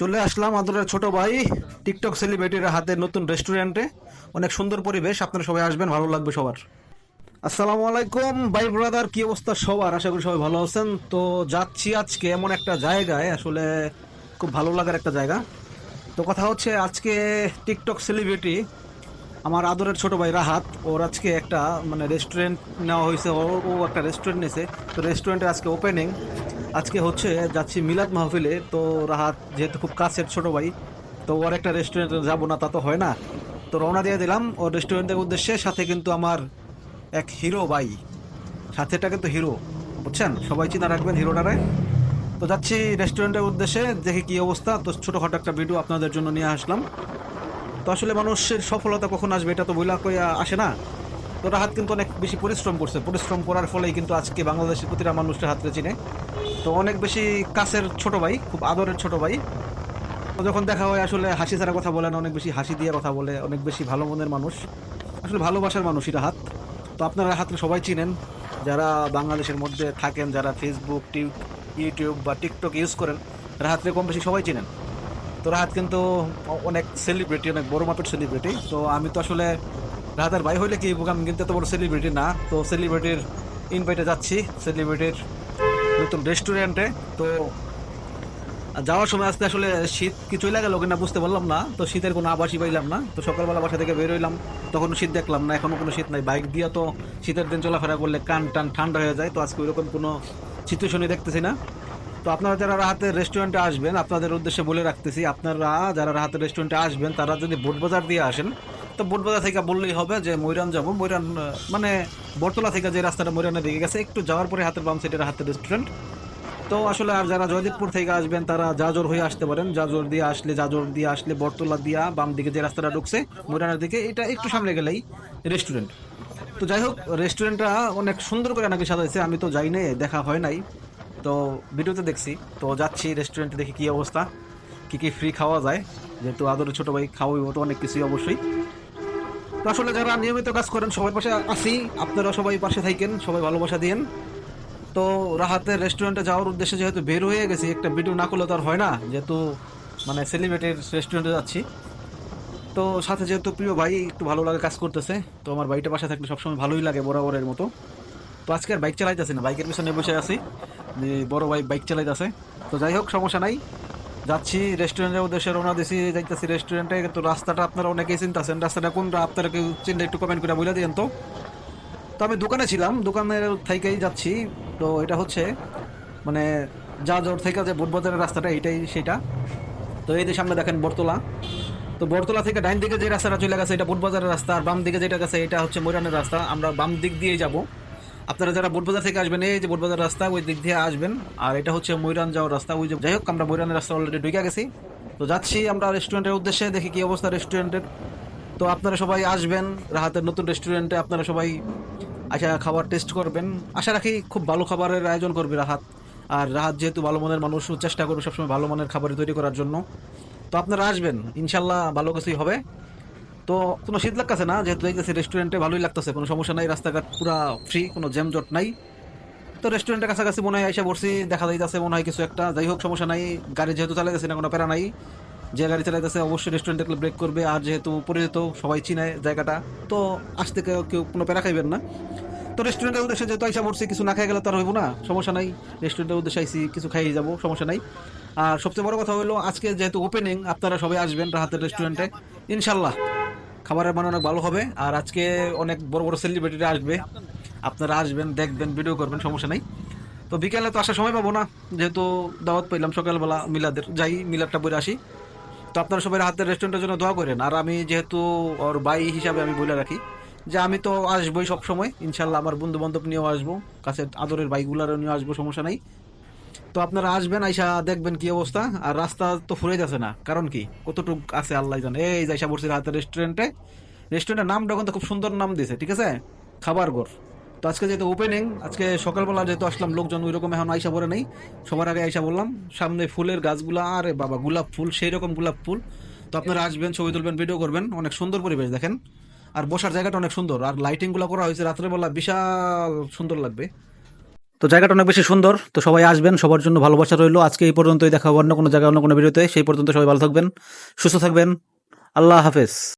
চলে আসলাম আদরের ছোট ভাই টিকটক সেলিব্রিটির হাতে নতুন রেস্টুরেন্টে অনেক সুন্দর পরিবেশ, আপনারা সবাই আসবেন, ভালো লাগবে সবার। আসসালামু আলাইকুম, ভাই ব্রাদার কি অবস্থা সবার? আশা করি সবাই ভালো আছেন। তো যাচ্ছি আজকে এমন একটা জায়গায়, আসলে খুব ভালো লাগার একটা জায়গা। তো কথা হচ্ছে, আজকে টিকটক সেলিব্রিটি আমার আদরের ছোট ভাই রাহাত, ওর আজকে একটা মানে রেস্টুরেন্ট নেওয়া হয়েছে, ও একটা রেস্টুরেন্ট নিয়েছে তো রেস্টুরেন্টের আজকে ওপেনিং আজকে হচ্ছে যাচ্ছি মিলাদ মাহফিলে। তো রাহাত, যেহেতু খুব কাছের ছোট ভাই, তো ওর একটা রেস্টুরেন্টে যাব না, তা তো হয় না। তো রওনা দিয়ে দিলাম। ওর রেস্টুরেন্টের উদ্দেশ্যে, সাথে কিন্তু আমার এক হিরো ভাই। সাথেটা কিন্তু হিরো বুঝছেন? সবাই চিন্তা রাখবেন হিরোটারে তো যাচ্ছি রেস্টুরেন্টের উদ্দেশ্যে, দেখি কি অবস্থা। তো ছোটোখাটো একটা ভিডিও আপনাদের জন্য নিয়ে আসলাম। তো আসলে মানুষের সফলতা কখন আসবে, এটা তো বইলা কই আসে না। তো রাহাত কিন্তু অনেক বেশি পরিশ্রম করছে। পরিশ্রম করার ফলেই কিন্তু আজকে বাংলাদেশের প্রতিটা মানুষের হাতরে চিনে। তো অনেক বেশি কাছের ছোট ভাই, খুব আদরের ছোট ভাই। যখন দেখা হয়, আসলে হাসি ছাড়া কথা বলে না, অনেক বেশি হাসি দিয়ে কথা বলে, অনেক বেশি ভালো মনের মানুষ। আসলে ভালোবাসার মানুষ এটা হাত। তো আপনারা হাতরে সবাই চিনেন। যারা বাংলাদেশের মধ্যে থাকেন, যারা ফেসবুক টিউ ইউটিউব বা টিকটক ইউজ করেন রাহাতরে কম বেশি সবাই চিনেন। তো রাহাত কিন্তু অনেক সেলিব্রিটি অনেক বড় মাপের সেলিব্রিটি তো আমি তো আসলে রাহাতের ভাই হইলে কি আমি কিন্তু এত বড় সেলিব্রিটি না। তো সেলিব্রিটির ইনভাইটে যাচ্ছি। সেলিব্রিটির নতুন রেস্টুরেন্টে তো যাওয়ার সময় আসতে আসলে শীত কি চলে গেল কিনা বুঝতে পারলাম না। তো শীতের কোনো আবাসই পাইলাম না। তো সকালবেলা বাসা থেকে বের হইলাম, তখন শীত দেখলাম না, এখনও কোনো শীত নাই। বাইক দিয়ে তো শীতের দিন চলাফেরা করলে কান টান ঠান্ডা হয়ে যায়, তো আজকে ওইরকম কোনো সিচুয়েশনই দেখতেছি না। তো আপনারা যারা রাহাতের রেস্টুরেন্টে আসবেন, আপনাদের উদ্দেশ্যে বলে রাখতেছি, আপনারা যারা রাহাতের রেস্টুরেন্টে আসবেন, তারা যদি বোট বাজার দিয়ে আসেন তো বোটবাজার থেকে বললেই হবে যে ময়রান যাব। ময়রান মানে বটতলা থেকে যে রাস্তাটা ময়রানের দিকে গেছে, একটু যাওয়ার পরে হাতের বাম সাইডের হাতের রেস্টুরেন্ট তো আসলে আর যারা জয়দেবপুর থেকে আসবেন, তারা জাজর হয়ে আসতে পারেন। জাজর দিয়ে আসলে, জাজর দিয়ে আসলে, বটতলা দিয়া বাম দিকে যে রাস্তাটা ঢুকছে, ময়রানের দিকে, এটা একটু সামনে গেলেই রেস্টুরেন্ট তো যাই হোক রেস্টুরেন্টটা অনেক সুন্দর করে নাকি সাজাইছে, আমি তো যাই নাই দেখা হয় নাই। তো ভিডিওতে দেখছি, তো যাচ্ছি রেস্টুরেন্টে দেখি কি অবস্থা, কি কি ফ্রি খাওয়া যায়। যেহেতু আদরের ছোট ভাই খাওয়াই তো অনেক কিছুই অবশ্যই। আসলে যারা নিয়মিত কাজ করেন, সবার পাশে আসি আপনারা সবাই পাশে থাকেন, সবাই ভালোবাসা দিয়েন। তো রাহাতের রেস্টুরেন্টে যাওয়ার উদ্দেশ্যে যেহেতু বের হয়ে গেছি, একটা ভিডিও না করলে তো আর হয় না, যেহেতু মানে সেলিব্রিটির রেস্টুরেন্টে যাচ্ছি। তো সাথে যেহেতু প্রিয় ভাই একটু ভালো লাগে কাজ করতেছে, তো আমার বাইকটা পাশে থাকলে সবসময় ভালোই লাগে বরাবরের মতো। তো আজকে আর বাইক চালাইতেছি না বাইকের পিছনে বসে আছি। বড় ভাই বাইক চালাইতেছে। তো যাই হোক, সমস্যা নাই। যাচ্ছি রেস্টুরেন্টের উদ্দেশ্যে রওনা দিছি, যাইতেছি রেস্টুরেন্টে তো রাস্তাটা আপনারা অনেকেই চিন্তাছেন। রাস্তাটা কোনটা, আপনারা কেউ চিন্তা একটু কমেন্ট করে বলে দিন তো। তো আমি দোকানে ছিলাম, দোকানের থেকেই যাচ্ছি। তো এটা হচ্ছে মানে যা জোর থেকে যে বোটবাজারের রাস্তাটা, এইটাই সেটা। তো এই সামনে দেখেন বটতলা। তো বটতলা থেকে ডাইন দিকে যে রাস্তাটা চলে গেছে, এটা বোটবাজারের রাস্তা, আর বাম দিকে যেটা গেছে, এটা হচ্ছে ময়রানের রাস্তা। আমরা বাম দিক দিয়েই যাব। আপনারা যারা বোটবাজার থেকে আসবেন, এই যে বোটবাজার রাস্তা, ওই দিক দিয়ে আসবেন। আর এটা হচ্ছে ময়রান যাওয়ার রাস্তা। ওই যে যাই হোক, আমরা ময়রানের রাস্তা অলরেডি ঢুকে গেছি। তো যাচ্ছি আমরা রেস্টুরেন্টের উদ্দেশ্যে, দেখি কি অবস্থা রেস্টুরেন্টের তো আপনারা সবাই আসবেন, রাহাতের নতুন রেস্টুরেন্টে আপনারা সবাই আচ্ছা খাবার টেস্ট করবেন। আশা রাখি খুব ভালো খাবারের আয়োজন করবে রাহাত। আর রাহাত যেহেতু ভালো মনের মানুষ চেষ্টা করবে সবসময় ভালো মানের খাবার তৈরি করার জন্য। তো আপনারা আসবেন ইনশাল্লাহ ভালো কিছুই হবে। তো কোনো শীত লাগতেছে না? যেহেতু দেখতেছি রেস্টুরেন্টে ভালোই লাগতেছে, কোনো সমস্যা নাই, রাস্তাঘাট পুরা ফ্রি কোনো জ্যাম জট নাই। তো রেস্টুরেন্টের কাছাকাছি মনে হয় এসে বসছি দেখা যাইতেছে মনে হয় কিছু একটা। যাই হোক, সমস্যা নাই, গাড়ি যেহেতু চালাইতেছে না, কোনো প্যারা নাই। যে গাড়ি চালাইতেছে অবশ্যই রেস্টুরেন্টে ব্রেক করবে। আর যেহেতু পরিচিত সবাই চিনে জায়গাটা, তো আসতে কেউ কেউ কোনো প্যারা খাইবেন না। তো রেস্টুরেন্টের উদ্দেশ্যে যেহেতু আইসা পড়ছি, কিছু না খাই গেলে তো আর হইব না, সমস্যা নাই। রেস্টুরেন্টের উদ্দেশ্যে আইসি, কিছু খাইয়ে যাব, সমস্যা নাই। আর সবচেয়ে বড় কথা হলো আজকে যেহেতু ওপেনিং আপনারা সবাই আসবেন রাহাতের রেস্টুরেন্টে ইনশাল্লাহ খাবারের মান অনেক ভালো হবে। আর আজকে অনেক বড় বড় সেলিব্রিটিরা আসবে। আপনারা আসবেন, দেখবেন ভিডিও করবেন, সমস্যা নাই। তো বিকেলে তো আসার সময় পাবো না। যেহেতু দাওয়াত পাইলাম সকালবেলা মিলাদের। যাই, মিলাদটা বলে আসি। তো আপনারা সবাই হাতের রেস্টুরেন্টের জন্য দোয়া করেন। আর আমি যেহেতু ওর ভাই হিসাবে আমি বলে রাখি যে, আমি তো আসবোই সব সময় ইনশাল্লাহ আমার বন্ধু বান্ধব নিয়েও আসব। কাছে আদরের বাইকগুলারও নিয়ে আসব, সমস্যা নাই। তো আপনারা আসবেন, আইসা দেখবেন কি অবস্থা। আর রাস্তা তো ফুরে যাচ্ছে না। কারণ কি? কতটুক আছে আল্লাহ জানে। এই যাইসা পড়ছি রাতের রেস্টুরেন্টে রেস্টুরেন্টের নামটা কিন্তু খুব সুন্দর নাম দিয়েছে, ঠিক আছে? খাবার ঘর। তো আজকে যেহেতু ওপেনিং আজকে সকালবেলা যেহেতু আসলাম, লোকজন ওই রকম এখন আইসা পড়ে নেই। সবার আগে আইসা বললাম, সামনে ফুলের গাছগুলা, আরে বাবা, গোলাপ ফুল সেই রকম গোলাপ ফুল। তো আপনারা আসবেন, ছবি তুলবেন ভিডিও করবেন। অনেক সুন্দর পরিবেশ, দেখেন। আর বসার জায়গাটা অনেক সুন্দর। আর লাইটিংগুলো করা হয়েছে রাত্রেবেলা, বিশাল সুন্দর লাগবে। তো জায়গাটা অনেক বেশি সুন্দর। তো সবাই আসবেন, সবার জন্য ভালোবাসা রইল। আজকে এই পর্যন্তই দেখা অন্য কোনো জায়গায়, অন্য কোনো ভিডিওতে। সেই পর্যন্ত সবাই ভালো থাকবেন, সুস্থ থাকবেন। আল্লাহ হাফেজ।